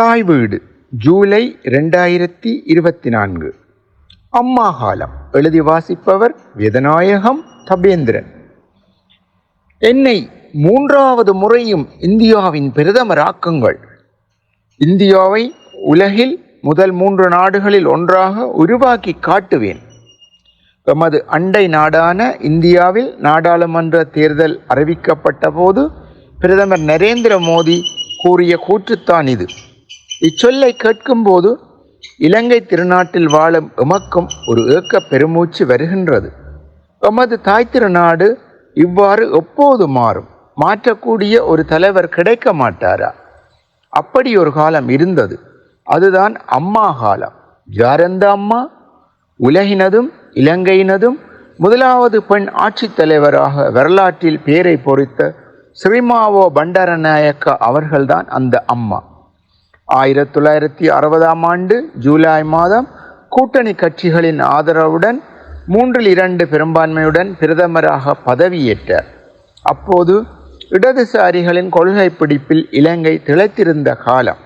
தாய் வீடு ஜூலை ரெண்டாயிரத்தி இருபத்தி நான்கு அம்மா காலம் எழுதி வாசிப்பவர் வேதநாயகம் தபேந்திரன். என்னை மூன்றாவது முறையும் இந்தியாவின் பிரதமராக்குங்கள் இந்தியாவை உலகில் முதல் மூன்று நாடுகளில் ஒன்றாக உருவாக்கி காட்டுவேன். எமது அண்டை நாடான இந்தியாவில் நாடாளுமன்ற தேர்தல் அறிவிக்கப்பட்ட போது பிரதமர் நரேந்திர மோடி கூறிய கூற்றுத்தான் இது. இச்சொல்லை கேட்கும்போது இலங்கை திருநாட்டில் வாழும் எமக்கும் ஒரு ஏக்க பெருமூச்சு வருகின்றது. எமது தாய் திருநாடு இவ்வாறு எப்போது மாறும்? மாற்றக்கூடிய ஒரு தலைவர் கிடைக்க மாட்டாரா? அப்படி ஒரு காலம் இருந்தது. அதுதான் அம்மா காலம். யாரந்த அம்மா? உலகினதும் இலங்கையினதும் முதலாவது பெண் ஆட்சித் தலைவராக வரலாற்றில் பேரை பொறித்த ஸ்ரீமாவோ பண்டாரநாயக்கா அவர்கள்தான் அந்த அம்மா. ஆயிரத்தி தொள்ளாயிரத்தி அறுபதாம் ஆண்டு ஜூலை மாதம் கூட்டணி கட்சிகளின் ஆதரவுடன் மூன்றில் இரண்டு பெரும்பான்மையுடன் பிரதமராக பதவியேற்றார். அப்போது இடதுசாரிகளின் கொள்கை பிடிப்பில் இலங்கை திளைத்திருந்த காலம்.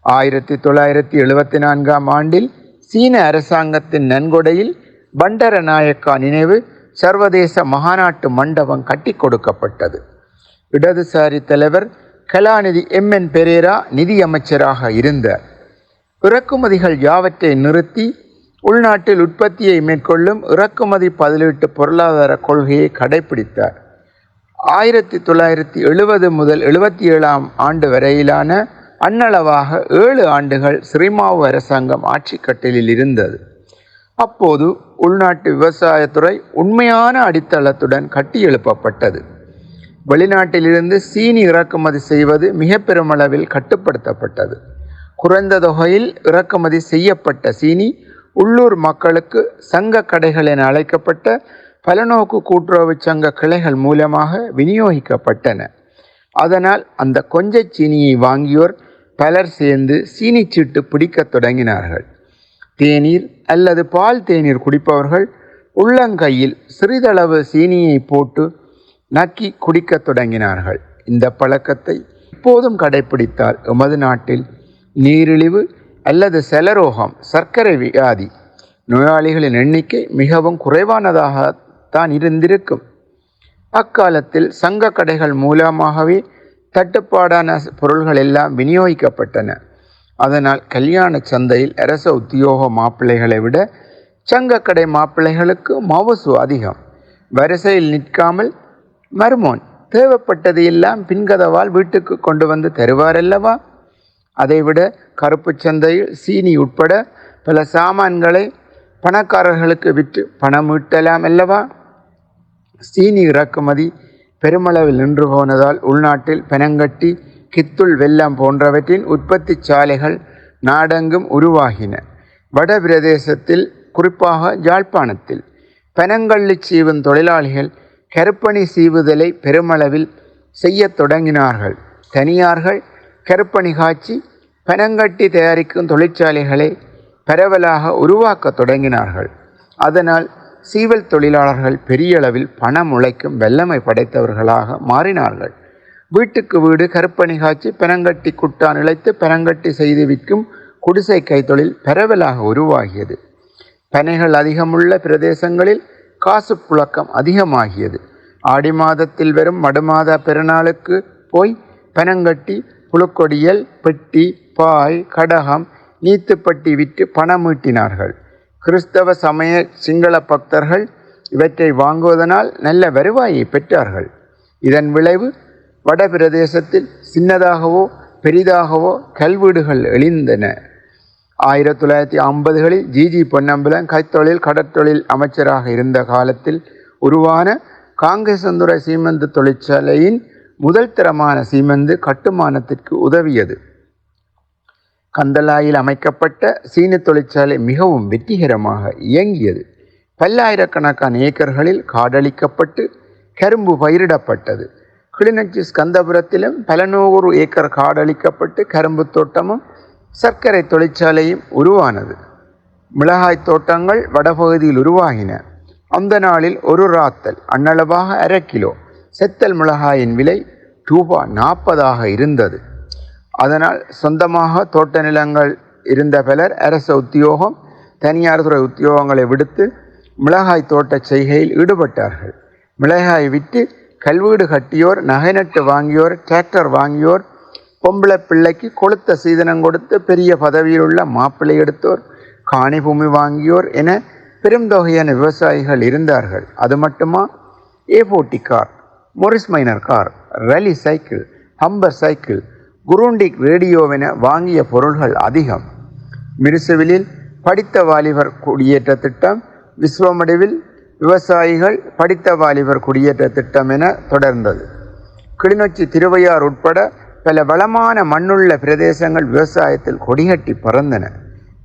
ஆயிரத்தி தொள்ளாயிரத்தி எழுபத்தி நான்காம் ஆண்டில் சீன அரசாங்கத்தின் நன்கொடையில் பண்டரநாயக்கா நினைவு சர்வதேச மகாநாட்டு மண்டபம் கட்டி கொடுக்கப்பட்டது. இடதுசாரி தலைவர் கலாநிதி எம். என். பெரேரா நிதியமைச்சராக இருந்த இறக்குமதிகள் யாவற்றை நிறுத்தி உள்நாட்டில் உற்பத்தியை மேற்கொள்ளும் இறக்குமதி பதிலீட்டு பொருளாதார கொள்கையை கடைபிடித்தார். ஆயிரத்தி தொள்ளாயிரத்தி எழுபது முதல் எழுபத்தி ஏழாம் ஆண்டு வரையிலான அன்னளவாக ஏழு ஆண்டுகள் ஸ்ரீமாவு அரசாங்கம் ஆட்சிக்கட்டலில் இருந்தது. அப்போது உள்நாட்டு விவசாயத்துறை உண்மையான அடித்தளத்துடன் கட்டியெழுப்பப்பட்டது. வெளிநாட்டிலிருந்து சீனி இறக்குமதி செய்வது மிக பெருமளவில் கட்டுப்படுத்தப்பட்டது. குறைந்த தொகையில் இறக்குமதி செய்யப்பட்ட சீனி உள்ளூர் மக்களுக்கு சங்க கடைகள் என அழைக்கப்பட்ட பலநோக்கு கூட்டுறவு சங்க கிளைகள் மூலமாக விநியோகிக்கப்பட்டன. அதனால் அந்த கொஞ்ச சீனியை வாங்கியோர் பலர் சேர்ந்து சீனிச்சீட்டு பிடிக்கத் தொடங்கினார்கள். தேநீர் அல்லது பால் தேநீர் குடிப்பவர்கள் உள்ளங்கையில் சிறிதளவு சீனியை போட்டு நக்கி குடிக்கத் தொடங்கினார்கள். இந்த பழக்கத்தை இப்போதும் கடைபிடித்தால் எமது நாட்டில் நீரிழிவு அல்லது செலரோகம் சர்க்கரை வியாதி நோயாளிகளின் எண்ணிக்கை மிகவும் குறைவானதாகத்தான் இருந்திருக்கும். அக்காலத்தில் சங்க கடைகள் மூலமாகவே தட்டுப்பாடான பொருள்கள் எல்லாம் விநியோகிக்கப்பட்டன. அதனால் கல்யாண சந்தையில் அரச உத்தியோக மாப்பிள்ளைகளை விட சங்கக்கடை மாப்பிள்ளைகளுக்கு மவசு அதிகம். வரிசையில் நிற்காமல் மருமோன் தேவைப்பட்டது எல்லாம் பின்கதவால் வீட்டுக்கு கொண்டு வந்து தருவாரல்லவா? அதைவிட கருப்பு சந்தையில் சீனி உட்பட பல சாமான்களை பணக்காரர்களுக்கு விற்று பணம் ஈட்டலாம் அல்லவா சீனி இறக்குமதி பெருமளவில் நின்று போனதால் உள்நாட்டில் பெனங்கட்டி கித்துள் வெல்லம் போன்றவற்றின் உற்பத்தி சாலைகள் நாடெங்கும் உருவாகின. வட பிரதேசத்தில் குறிப்பாக யாழ்ப்பாணத்தில் பனங்கள்ளி சீவும் தொழிலாளிகள் கருப்பணி சீவுதலை பெருமளவில் செய்யத் தொடங்கினார்கள். தனியார்கள் கருப்பணி காய்ச்சி பனங்கட்டி தயாரிக்கும் தொழிற்சாலைகளை பரவலாக உருவாக்கத் தொடங்கினார்கள். அதனால் சீவல் தொழிலாளர்கள் பெரிய அளவில் பணம் உழைக்கும் வெள்ளமை படைத்தவர்களாக மாறினார்கள். வீட்டுக்கு வீடு கருப்பணி காய்ச்சி பெனங்கட்டி குட்டான் இழைத்து பெனங்கட்டி செய்து விற்கும் குடிசை கைத்தொழில் பரவலாக உருவாகியது. பனைகள் அதிகமுள்ள பிரதேசங்களில் காசு புழக்கம் அதிகமாகியது. ஆடி மாதத்தில் வரும் மடுமாத பெருநாளுக்கு போய் பனங்கட்டி புழுக்கொடியல் பெட்டி பாய் கடகம் நீத்துப்பட்டி விற்று பணம் ஈட்டினார்கள். கிறிஸ்தவ சமய சிங்கள பக்தர்கள் இவற்றை வாங்குவதனால் நல்ல வருவாயை பெற்றார்கள். இதன் விளைவு வட பிரதேசத்தில் சின்னதாகவோ பெரிதாகவோ கல்வீடுகள் எழுந்தன. ஆயிரத்தி தொள்ளாயிரத்தி ஐம்பதுகளில் ஜிஜி பொன்னம்பலம் கைத்தொழில் கடற்தொழில் அமைச்சராக இருந்த காலத்தில் உருவான காங்கேசந்துர சீமெந்து தொழிற்சாலையின் முதல் தரமான சீமெந்து கட்டுமானத்திற்கு உதவியது. கந்தலாயில் அமைக்கப்பட்ட சீன தொழிற்சாலை மிகவும் வெற்றிகரமாக இயங்கியது. பல்லாயிரக்கணக்கான ஏக்கர்களில் காடழிக்கப்பட்டு கரும்பு பயிரிடப்பட்டது. கிளிநொச்சி ஸ்கந்தபுரத்திலும் பல நூறு ஏக்கர் காடழிக்கப்பட்டு கரும்பு தோட்டமும் சர்க்கரை தொழிற்சாலையும் உருவானது. மிளகாய் தோட்டங்கள் வடபகுதியில் உருவாகின. அந்த நாளில் ஒரு ராத்தல் அன்னளவாக அரை கிலோ. செத்தல் மிளகாயின் விலை ரூபா நாற்பதாக இருந்தது. அதனால் சொந்தமாக தோட்ட நிலங்கள் இருந்த பலர் அரச உத்தியோகம் தனியார் துறை உத்தியோகங்களை விடுத்து மிளகாய் தோட்ட செய்கையில் ஈடுபட்டார்கள். மிளகாய் விற்று கல்வீடு கட்டியோர் நகை நட்டு வாங்கியோர் டிராக்டர் வாங்கியோர் பொம்பளை பிள்ளைக்கு கொளுத்த சீதனம் கொடுத்து பெரிய பதவியில் உள்ள மாப்பிள்ளை எடுத்தோர் காணி பூமி வாங்கியோர் என பெருந்தொகையான விவசாயிகள் இருந்தார்கள். அது மட்டுமா? ஏ போட்டி car Morris Minor car Raleigh cycle Humber cycle Grundig ரேடியோவென வாங்கிய பொருள்கள் அதிகம். மிருசுவிலில் படித்த வாலிபர் குடியேற்ற திட்டம் விஸ்வமடைவில் விவசாயிகள் படித்த வாலிபர் குடியேற்ற திட்டம் என தொடர்ந்தது. கிளிநொச்சி திருவையார் உட்பட பல வளமான மண்ணுள்ள பிரதேசங்கள் விவசாயத்தில் கொடிகட்டி பறந்தன.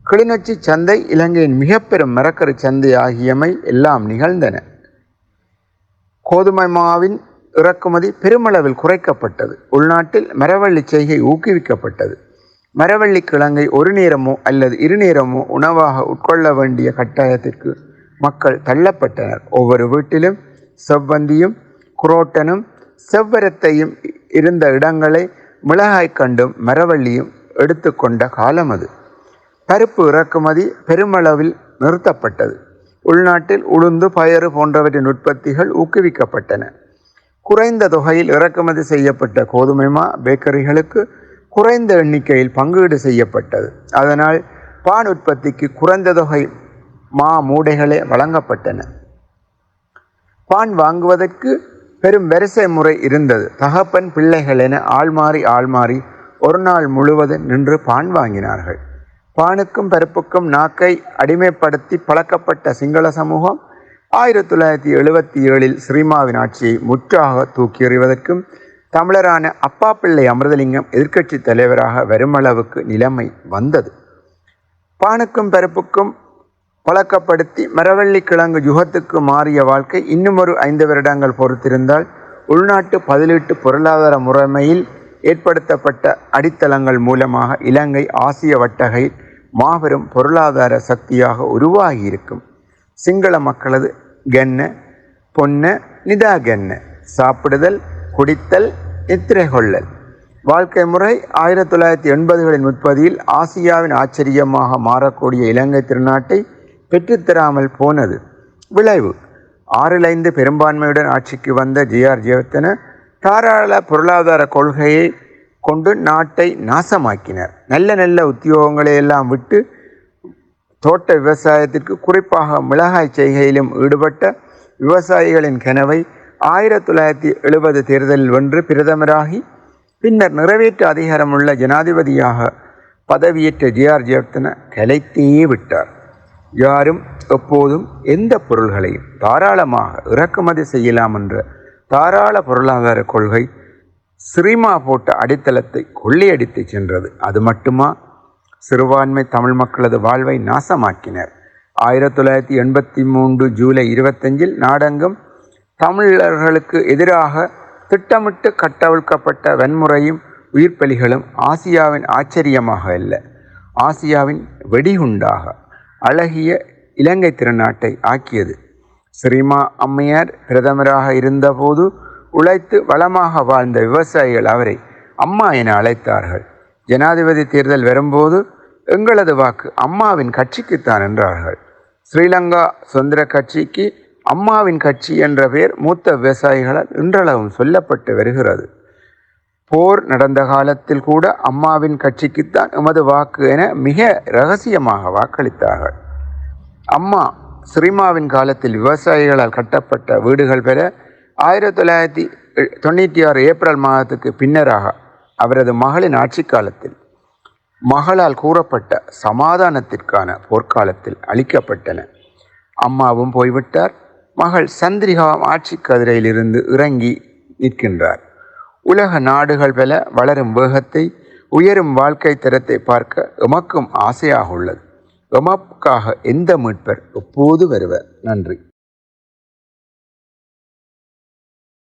கிளிநொச்சி சந்தை இலங்கையின் மிக பெரும் மரக்கறி சந்தை ஆகியமை எல்லாம் நிகழ்ந்தன. கோதுமை மாவின் இறக்குமதி பெருமளவில் குறைக்கப்பட்டது. உள்நாட்டில் மரவள்ளி செய்கை ஊக்குவிக்கப்பட்டது. மரவள்ளி கிழங்கை ஒரு நேரமோ அல்லது இரு நேரமோ உணவாக உட்கொள்ள வேண்டிய கட்டாயத்திற்கு மக்கள் தள்ளப்பட்டனர். ஒவ்வொரு வீட்டிலும் செவ்வந்தியும் குரோட்டனும் செவ்வரத்தையும் இருந்த இடங்களை மிளகாய் கண்டும் மரவள்ளியும் எடுத்துக்கொண்ட காலம் அது. பருப்பு இறக்குமதி பெருமளவில் நிறுத்தப்பட்டது. உள்நாட்டில் உளுந்து பயறு போன்றவற்றின் உற்பத்திகள் ஊக்குவிக்கப்பட்டன. குறைந்த தொகையில் இறக்குமதி செய்யப்பட்ட கோதுமை மா பேக்கரிகளுக்கு குறைந்த எண்ணிக்கையில் பங்கீடு செய்யப்பட்டது. அதனால் பான் உற்பத்திக்கு குறைந்த தொகை மா மூடைகளே வழங்கப்பட்டன. பான் வாங்குவதற்கு பெரும் வரிசை முறை இருந்தது. தகப்பன் பிள்ளைகள் என ஆள்மாறி ஆள்மாறி ஒரு நாள் முழுவதும் நின்று பான் வாங்கினார்கள். பானுக்கும் பருப்புக்கும் நாக்கை அடிமைப்படுத்தி பழக்கப்பட்ட சிங்கள சமூகம் ஆயிரத்தி தொள்ளாயிரத்தி எழுபத்தி ஏழில் ஸ்ரீமாவின் ஆட்சியை முற்றாக தூக்கி எறிவதற்கும் தமிழரான அப்பா பிள்ளை அமிர்தலிங்கம் எதிர்க்கட்சி தலைவராக வருமளவுக்கு நிலைமை வந்தது. பானுக்கும் பருப்புக்கும் பழக்கப்படுத்தி மரவள்ளி கிழங்கு யுகத்துக்கு மாறிய வாழ்க்கை இன்னும் ஒரு ஐந்து வருடங்கள் பொறுத்திருந்தால் உள்நாட்டு பதிலீட்டு பொருளாதார முறைமையில் ஏற்படுத்தப்பட்ட அடித்தளங்கள் மூலமாக இலங்கை ஆசிய வட்டகை மாபெரும் பொருளாதார சக்தியாக உருவாகியிருக்கும். சிங்கள மக்களது கென்ன பொன்ன நிதா கென்ன சாப்பிடுதல் குடித்தல் நித்திரை கொள்ளல். வாழ்க்கை முறை ஆயிரத்தி தொள்ளாயிரத்தி எண்பதுகளின் முற்பதியில் ஆசியாவின் ஆச்சரியமாக மாறக்கூடிய இலங்கை திருநாட்டை பெற்றுத்தராமல் போனது. விளைவு. ஆறில் ஐந்து பெரும்பான்மையுடன் ஆட்சிக்கு வந்த ஜிஆர் ஜெயவர்த்தன தாராள பொருளாதார கொள்கையை கொண்டு நாட்டை நாசமாக்கினர். நல்ல நல்ல உத்தியோகங்களை எல்லாம் விட்டு தோட்ட விவசாயத்திற்கு குறிப்பாக மிளகாய் செய்கையிலும் ஈடுபட்ட விவசாயிகளின் கனவை ஆயிரத்தி தொள்ளாயிரத்தி எழுபது தேர்தலில் வென்று பிரதமராகி பின்னர் நிறைவேற்று அதிகாரமுள்ள ஜனாதிபதியாக பதவியேற்ற ஜிஆர் ஜெயவர்த்தன கலைத்தே விட்டார். யாரும் எப்போதும் எந்த பொருள்களையும் தாராளமாக இறக்குமதி செய்யலாம் என்ற தாராள பொருளாதார கொள்கை சிறிமா போட்ட அடித்தளத்தை கொள்ளையடித்து சென்றது. அது மட்டுமா? சிறுபான்மை தமிழ் மக்களது வாழ்வை நாசமாக்கினர். ஆயிரத்தி தொள்ளாயிரத்தி எண்பத்தி மூன்று ஜூலை இருபத்தஞ்சில் நாடெங்கும் தமிழர்களுக்கு எதிராக திட்டமிட்டு கட்டவிழ்க்கப்பட்ட வன்முறையும் உயிர்ப்பலிகளும் ஆசியாவின் ஆச்சரியமாக அல்ல ஆசியாவின் வெடிகுண்டாக அழகிய இலங்கை திருநாட்டை ஆக்கியது. ஸ்ரீமா அம்மையார் பிரதமராக இருந்தபோது உழைத்து வளமாக வாழ்ந்த விவசாயிகள் அவரை அம்மா என அழைத்தார்கள். ஜனாதிபதி தேர்தல் வரும்போது எங்களது வாக்கு அம்மாவின் கட்சிக்குத்தான் என்றார்கள். ஸ்ரீலங்கா சுதந்திர கட்சிக்கு அம்மாவின் கட்சி என்ற பெயர் மூத்த விவசாயிகளால் இன்றளவும் சொல்லப்பட்டு வருகிறது. போர் நடந்த காலத்தில் கூட அம்மாவின் கட்சிக்குத்தான் எமது வாக்கு என மிக ரகசியமாக வாக்களித்தார்கள். அம்மா ஸ்ரீமாவின் காலத்தில் விவசாயிகளால் கட்டப்பட்ட வீடுகள் பெற ஆயிரத்தி தொள்ளாயிரத்தி தொண்ணூற்றி ஆறு ஏப்ரல் மாதத்துக்கு பின்னராக அவரது மகளின் ஆட்சி காலத்தில் மகளால் கூறப்பட்ட சமாதானத்திற்கான போர்க்காலத்தில் அளிக்கப்பட்டன. அம்மாவும் போய்விட்டார். மகள் சந்திரிகா ஆட்சி கதிரையிலிருந்து இறங்கி நிற்கின்றார். உலக நாடுகள் பல வளரும் வேகத்தை உயரும் வாழ்க்கை தரத்தை பார்க்க எமக்கும் ஆசையாக உள்ளது. எமக்காக எந்த மீட்பர் எப்போது வருவர்? நன்றி.